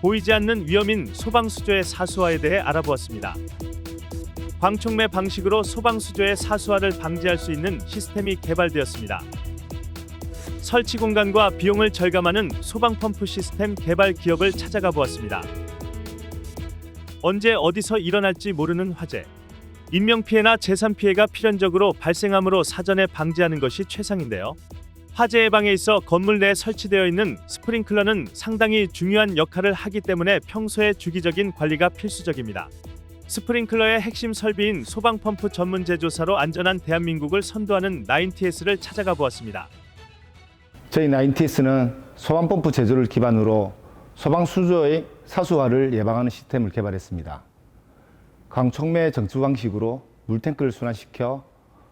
보이지 않는 위험인 소방수조의 사수화에 대해 알아보았습니다. 광촉매 방식으로 소방수조의 사수화를 방지할 수 있는 시스템이 개발되었습니다. 설치 공간과 비용을 절감하는 소방펌프 시스템 개발 기업을 찾아가 보았습니다. 언제 어디서 일어날지 모르는 화재. 인명피해나 재산피해가 필연적으로 발생하므로 사전에 방지하는 것이 최상인데요. 화재 예방에 있어 건물 내에 설치되어 있는 스프링클러는 상당히 중요한 역할을 하기 때문에 평소에 주기적인 관리가 필수적입니다. 스프링클러의 핵심 설비인 소방펌프 전문 제조사로 안전한 대한민국을 선도하는 9TS를 찾아가 보았습니다. 저희 9TS는 소방펌프 제조를 기반으로 소방 수조의 사수화를 예방하는 시스템을 개발했습니다. 광촉매 정수 방식으로 물탱크를 순환시켜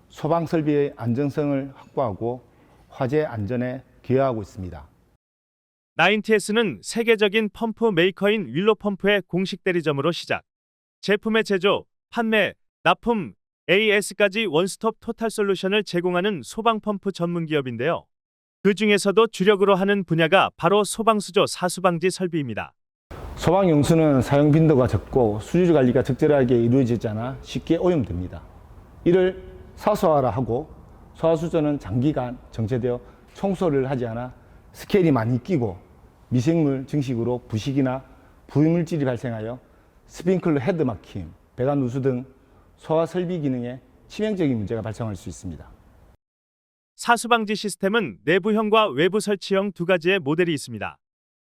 소방 설비의 안정성을 확보하고 화재 안전에 기여하고 있습니다. 9TS는 세계적인 펌프 메이커인 윌로 펌프의 공식 대리점으로 시작. 제품의 제조, 판매, 납품, AS까지 원스톱 토탈 솔루션을 제공하는 소방 펌프 전문 기업인데요. 그 중에서도 주력으로 하는 분야가 바로 소방수조 사수방지 설비입니다. 소방 용수는 사용 빈도가 적고 수질 관리가 적절하게 이루어지지 않아 쉽게 오염됩니다. 이를 사수화라 하고 소화수조는 장기간 정체되어 청소를 하지 않아 스케일이 많이 끼고 미생물 증식으로 부식이나 부유물질이 발생하여 스프링클러 헤드 막힘, 배관 누수 등 소화 설비 기능에 치명적인 문제가 발생할 수 있습니다. 사수방지 시스템은 내부형과 외부 설치형 두 가지의 모델이 있습니다.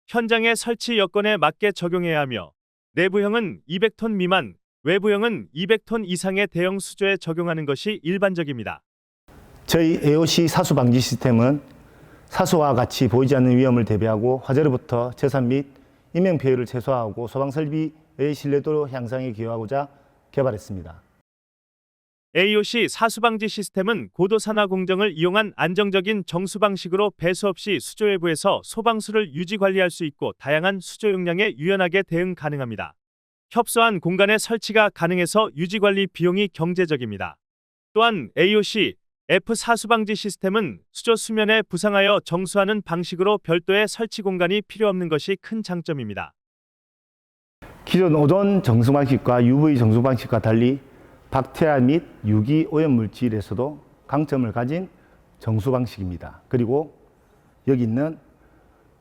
현장의 설치 여건에 맞게 적용해야 하며 내부형은 200톤 미만, 외부형은 200톤 이상의 대형 수조에 적용하는 것이 일반적입니다. 저희 AOC 사수 방지 시스템은 사수와 같이 보이지 않는 위험을 대비하고 화재로부터 재산 및 인명 피해를 최소화하고 소방 설비의 신뢰도 향상에 기여하고자 개발했습니다. AOC 사수방지 시스템은 고도 산화 공정을 이용한 안정적인 정수 방식으로 배수 없이 수조 외부에서 소방수를 유지 관리할 수 있고 다양한 수조 용량에 유연하게 대응 가능합니다. 협소한 공간에 설치가 가능해서 유지 관리 비용이 경제적입니다. 또한 AOC F 사수방지 시스템은 수조 수면에 부상하여 정수하는 방식으로 별도의 설치 공간이 필요 없는 것이 큰 장점입니다. 기존 오존 정수 방식과 UV 정수 방식과 달리 박테리아 및 유기 오염 물질에서도 강점을 가진 정수 방식입니다. 그리고 여기 있는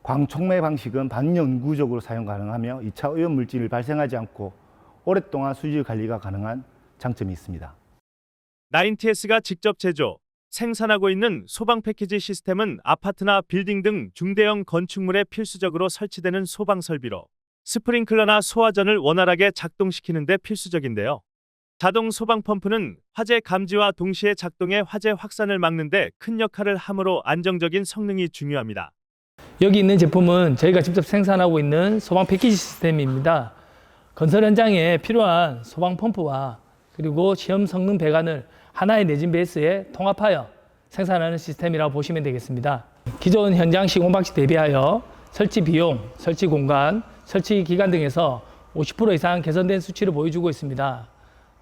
광촉매 방식은 반영구적으로 사용 가능하며 2차 오염 물질을 발생하지 않고 오랫동안 수질 관리가 가능한 장점이 있습니다. 9TS가 직접 제조, 생산하고 있는 소방 패키지 시스템은 아파트나 빌딩 등 중대형 건축물에 필수적으로 설치되는 소방 설비로 스프링클러나 소화전을 원활하게 작동시키는 데 필수적인데요. 자동 소방 펌프는 화재 감지와 동시에 작동해 화재 확산을 막는 데 큰 역할을 하므로 안정적인 성능이 중요합니다. 여기 있는 제품은 저희가 직접 생산하고 있는 소방 패키지 시스템입니다. 건설 현장에 필요한 소방 펌프와 그리고 시험 성능 배관을 하나의 내진 베이스에 통합하여 생산하는 시스템이라고 보시면 되겠습니다. 기존 현장 시공 방식 대비하여 설치 비용, 설치 공간, 설치 기간 등에서 50% 이상 개선된 수치를 보여주고 있습니다.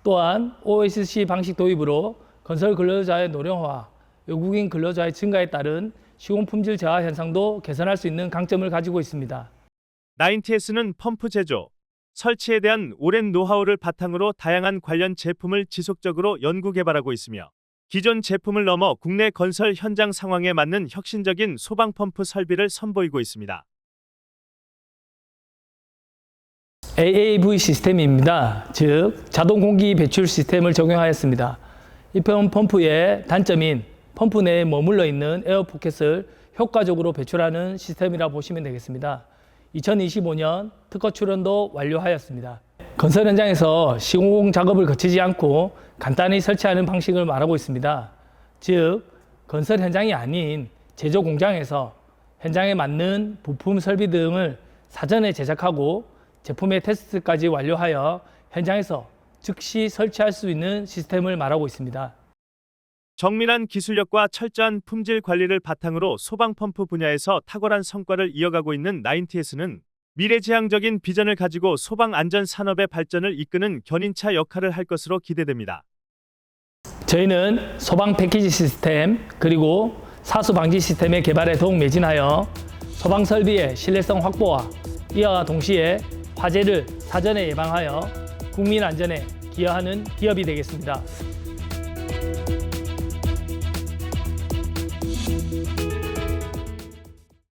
또한 OSC 방식 도입으로 건설 근로자의 노령화, 외국인 근로자의 증가에 따른 시공 품질 저하 현상도 개선할 수 있는 강점을 가지고 있습니다. 9TS는 펌프 제조, 설치에 대한 오랜 노하우를 바탕으로 다양한 관련 제품을 지속적으로 연구 개발하고 있으며 기존 제품을 넘어 국내 건설 현장 상황에 맞는 혁신적인 소방 펌프 설비를 선보이고 있습니다. AAV 시스템입니다. 즉 자동 공기 배출 시스템을 적용하였습니다. 이 펌프의 단점인 펌프 내에 머물러 있는 에어 포켓을 효과적으로 배출하는 시스템이라 보시면 되겠습니다. 2025년 특허 출원도 완료하였습니다. 건설 현장에서 시공 작업을 거치지 않고 간단히 설치하는 방식을 말하고 있습니다. 즉 건설 현장이 아닌 제조 공장에서 현장에 맞는 부품 설비 등을 사전에 제작하고 제품의 테스트까지 완료하여 현장에서 즉시 설치할 수 있는 시스템을 말하고 있습니다. 정밀한 기술력과 철저한 품질 관리를 바탕으로 소방 펌프 분야에서 탁월한 성과를 이어가고 있는 9TS는 미래지향적인 비전을 가지고 소방 안전 산업의 발전을 이끄는 견인차 역할을 할 것으로 기대됩니다. 저희는 소방 패키지 시스템 그리고 사수 방지 시스템의 개발에 도움 매진하여 소방 설비의 신뢰성 확보와 이와 동시에 화재를 사전에 예방하여 국민 안전에 기여하는 기업이 되겠습니다.